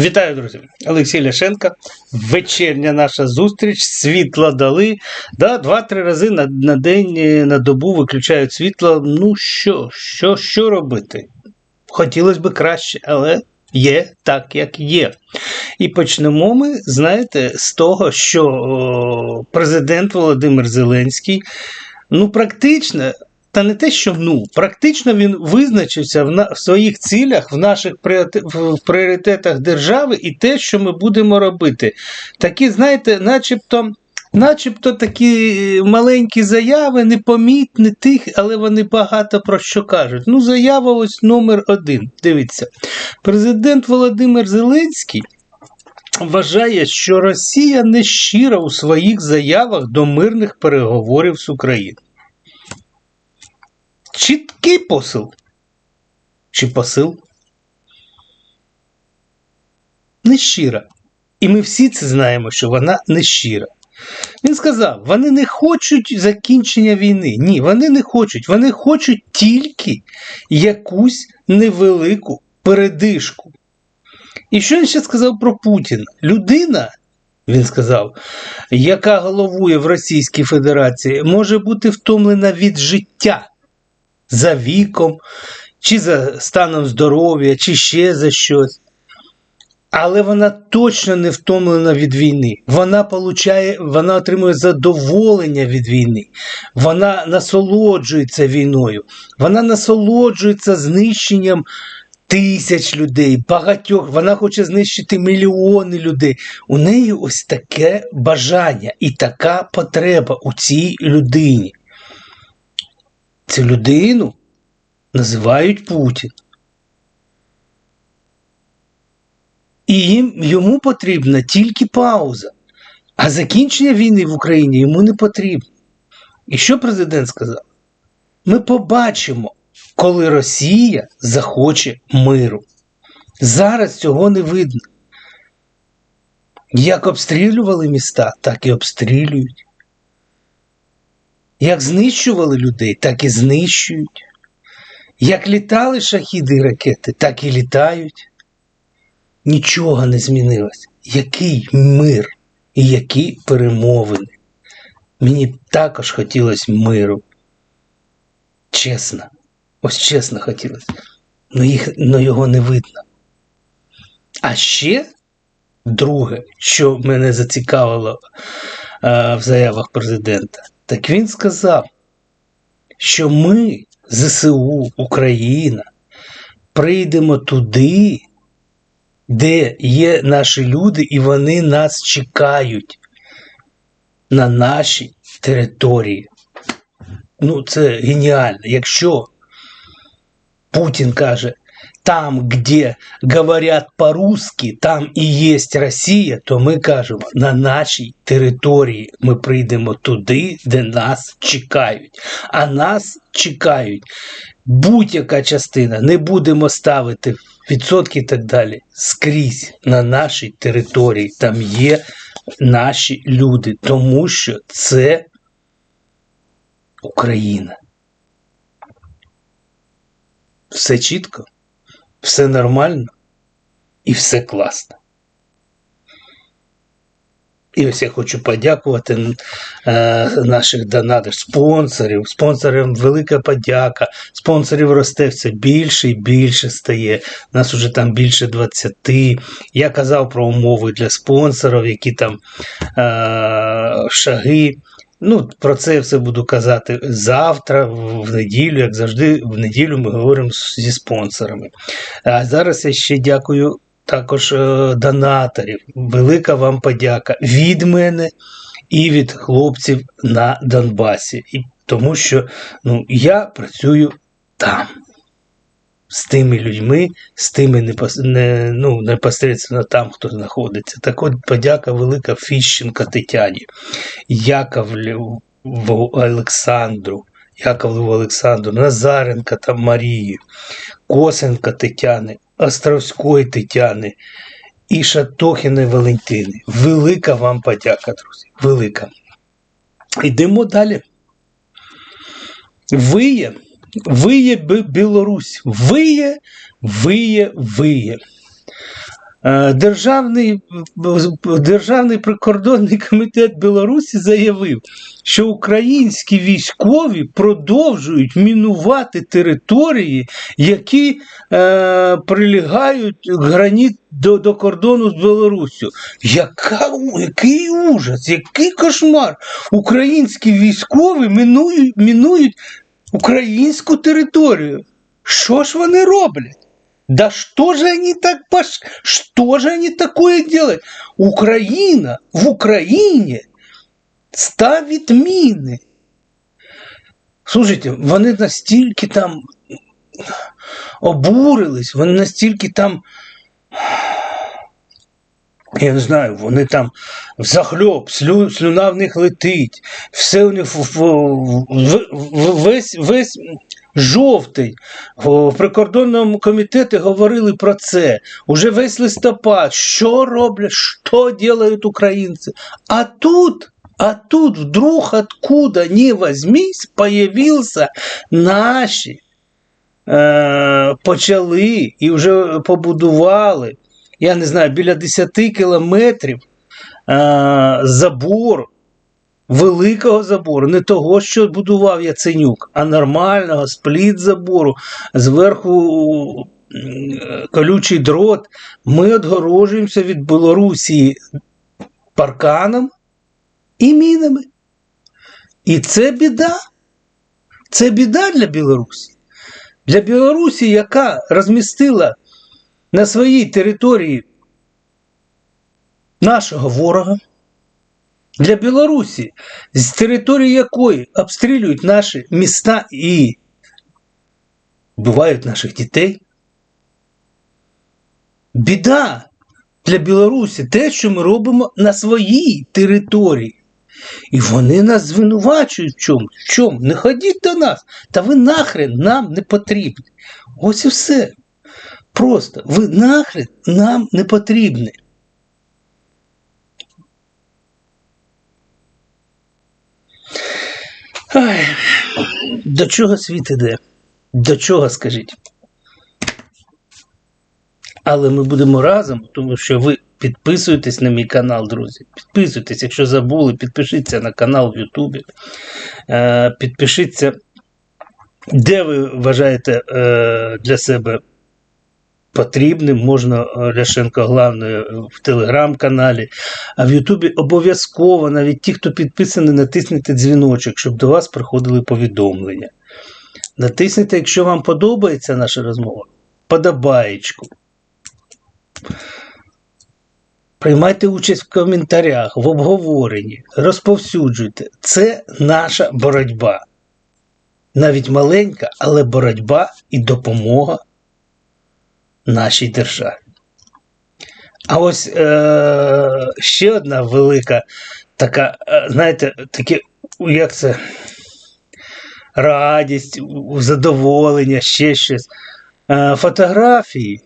Вітаю, друзі! Олексій Ляшенко. Вечірня наша зустріч. Світло дали. Да, Два-три рази на на день е, на добу виключають світло. Ну що, що, що робити? Хотілося б краще, але є так, як є. І почнемо ми, знаєте, з того, що о, президент Володимир Зеленський ну, практично. Та не те, що ну, практично він визначився в, на, в своїх цілях, в наших в пріоритетах держави і те, що ми будемо робити. Такі, знаєте, начебто начебто такі маленькі заяви, непомітні тих, але вони багато про що кажуть. Ну, заява ось номер один. Дивіться, президент Володимир Зеленський. Вважає, що Росія не щира у своїх заявах до мирних переговорів з Україною чіткий посил. Чи посил? Нещира. І ми всі це знаємо, що вона нещира. Він сказав: вони не хочуть закінчення війни. Ні, вони не хочуть. Вони хочуть тільки якусь невелику передишку. І що він ще сказав про Путіна? Людина, він сказав, яка головує в Російській Федерації, може бути втомлена від життя за віком, чи за станом здоров'я, чи ще за щось. Але вона точно не втомлена від війни. Вона получає, вона отримує задоволення від війни. Вона насолоджується війною. Вона насолоджується знищенням тисяч людей, багатьох. Вона хоче знищити мільйони людей. У неї ось таке бажання і така потреба у цій людині. Цю людину називають Путін. І їм, йому потрібна тільки пауза. А закінчення війни в Україні йому не потрібно. І що президент сказав? Ми побачимо, коли Росія захоче миру. Зараз цього не видно. Як обстрілювали міста, так і обстрілюють. Як знищували людей, так і знищують. Як літали шахіди і ракети, так і літають. Нічого не змінилось. Який мир і які перемовини. Мені також хотілося миру. Чесно, ось чесно хотілося. Но, їх, но його не видно. А ще друге, що мене зацікавило а, в заявах президента. Так він сказав, що ми, ЗСУ, Україна, прийдемо туди, де є наші люди, і вони нас чекають на нашій території. Ну, це геніально. Якщо Путін каже, там, где говорять по-русски, там і є Росія, то ми кажемо, на нашій території ми прийдемо туди, де нас чекають. А нас чекають будь-яка частина, не будемо ставити відсотки і так далі. Скрізь на нашій території там є наші люди, тому що це Україна. Все чітко все нормально і все класно. І ось я хочу подякувати е, наших донатів, спонсорів. Спонсорам велика подяка. Спонсорів росте все більше і більше стає. Нас уже там більше 20. Я казав про умови для спонсорів, які там е, шаги. Ну, Про це все буду казати завтра, в неділю, як завжди, в неділю ми говоримо зі спонсорами. А зараз я ще дякую також е, донаторів. Велика вам подяка від мене і від хлопців на Донбасі. І Тому що ну, я працюю там. З тими людьми, з тими непос... не, ну, непосередньо там, хто знаходиться. Так от подяка велика Фіщенка Тетяні, Яковлеву Олександру, Яковлеву Олександру, Назаренка та Марії, Косенка Тетяни, Островської Тетяни і Шатохіної Валентини. Велика вам подяка, друзі. Велика. Йдемо далі. Виє, виє Білорусь, виє, виє, виє. Е, Державний, Державний прикордонний комітет Білорусі заявив, що українські військові продовжують мінувати території, які е, прилягають граніт до, до кордону з Білоруссю. Яка, який ужас, який кошмар! Українські військові мінують, мінують українську територію. Що ж вони роблять? Да что же они так пош... Что же они такое делают? Украина в Украине ставить міни. Слушайте, вони настільки там обурились, вони настільки там. Я не знаю, вони там захльоп, слю, слюна в них летить, все у них весь, весь жовтий. В прикордонному комітеті говорили про це. Уже весь листопад. Що роблять, що роблять українці? А тут, а тут вдруг откуда не возьмись, появился наші. Е, почали і вже побудували, я не знаю, біля 10 кілометрів е, забору великого забору, не того, що будував Яценюк, а нормального спліт забору, зверху м, колючий дрот. Ми відгорожуємося від Білорусі парканом і мінами. І це біда. Це біда для Білорусі. Для Білорусі, яка розмістила на своїй території нашого ворога, для Білорусі, з території якої обстрілюють наші міста і вбивають наших дітей. Біда для Білорусі те, що ми робимо на своїй території. І вони нас звинувачують в чому? В чому? Не ходіть до нас, та ви нахрен нам не потрібні. Ось і все. Просто ви нахрен нам не потрібні. Ай, до чого світ іде? До чого скажіть? Але ми будемо разом, тому що ви підписуєтесь на мій канал, друзі. Підписуйтесь, якщо забули, підпишіться на канал в Ютубі. Е, підпишіться, де ви вважаєте е, для себе потрібним. Можна е, Ляшенко главне в телеграм-каналі. А в Ютубі обов'язково, навіть ті, хто підписаний, натиснете дзвіночок, щоб до вас приходили повідомлення. Натисніть, якщо вам подобається наша розмова, подобаєчку. Приймайте участь в коментарях, в обговоренні, розповсюджуйте. Це наша боротьба. Навіть маленька, але боротьба і допомога нашій державі. А ось е- ще одна велика така, е, знаєте, таке, як це, радість, задоволення, ще щось. Е- фотографії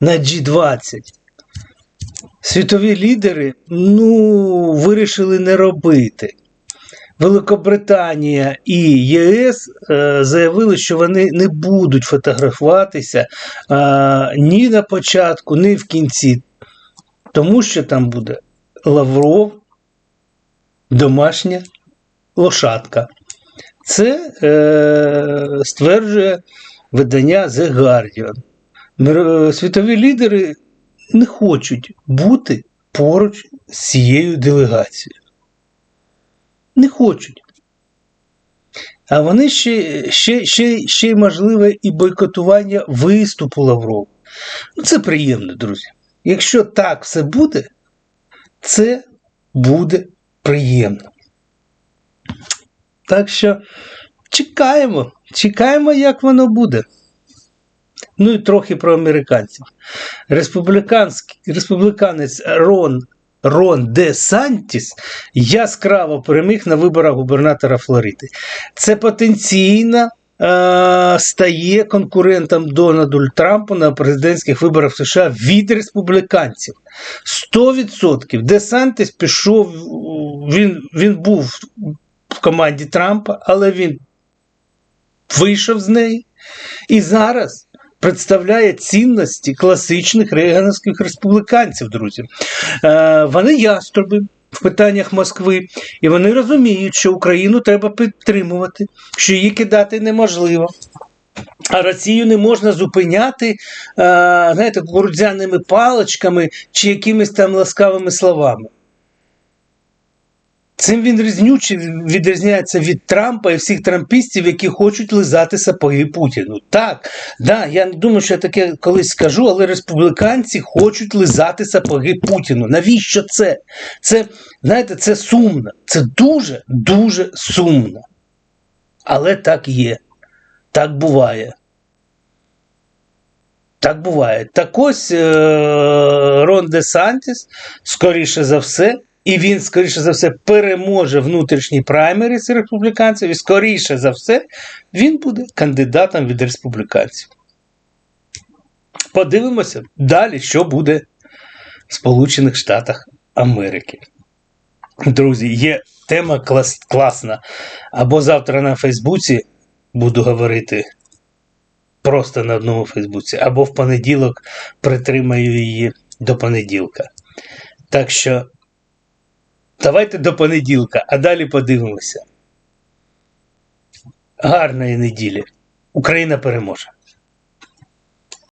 на G20. Світові лідери ну, вирішили не робити. Великобританія і ЄС е, заявили, що вони не будуть фотографуватися е, ні на початку, ні в кінці, тому що там буде Лавров, домашня лошадка. Це е, стверджує видання The Guardian. Світові лідери не хочуть бути поруч з цією делегацією. Не хочуть. А вони ще, ще, ще, ще можливе і бойкотування виступу Лаврова. Ну, це приємно, друзі. Якщо так все буде, це буде приємно. Так що чекаємо, чекаємо, як воно буде. Ну і трохи про американців. Республіканець Рон, Рон Де Сантіс яскраво переміг на виборах губернатора Флориди. Це потенційно е, стає конкурентом Дональду Трампу на президентських виборах в США від республіканців. 100% Де Сантіс пішов, він, він був в команді Трампа, але він вийшов з неї. І зараз представляє цінності класичних рейгановських республіканців, друзі. Е, вони яструби в питаннях Москви, і вони розуміють, що Україну треба підтримувати, що її кидати неможливо. А Росію не можна зупиняти, е, знаєте, кукурудзяними паличками чи якимись там ласкавими словами. Цим він різнючий відрізняється від Трампа і всіх трампістів, які хочуть лизати сапоги Путіну. Так, да, я не думаю, що я таке колись скажу, але республіканці хочуть лизати сапоги Путіну. Навіщо це? Це, знаєте, це сумно. Це дуже, дуже сумно. Але так є. Так буває. Так буває. Так ось е- Рон Де Сантіс, скоріше за все, і він, скоріше за все, переможе внутрішній праймеріс республіканців, і скоріше за все, він буде кандидатом від республіканців. Подивимося далі, що буде в Сполучених Штатах Америки. Друзі, є тема клас, класна. Або завтра на Фейсбуці буду говорити просто на одному Фейсбуці, або в понеділок притримаю її до понеділка. Так що давайте до понеділка, а далі подивимося. Гарної неділі. Україна переможе.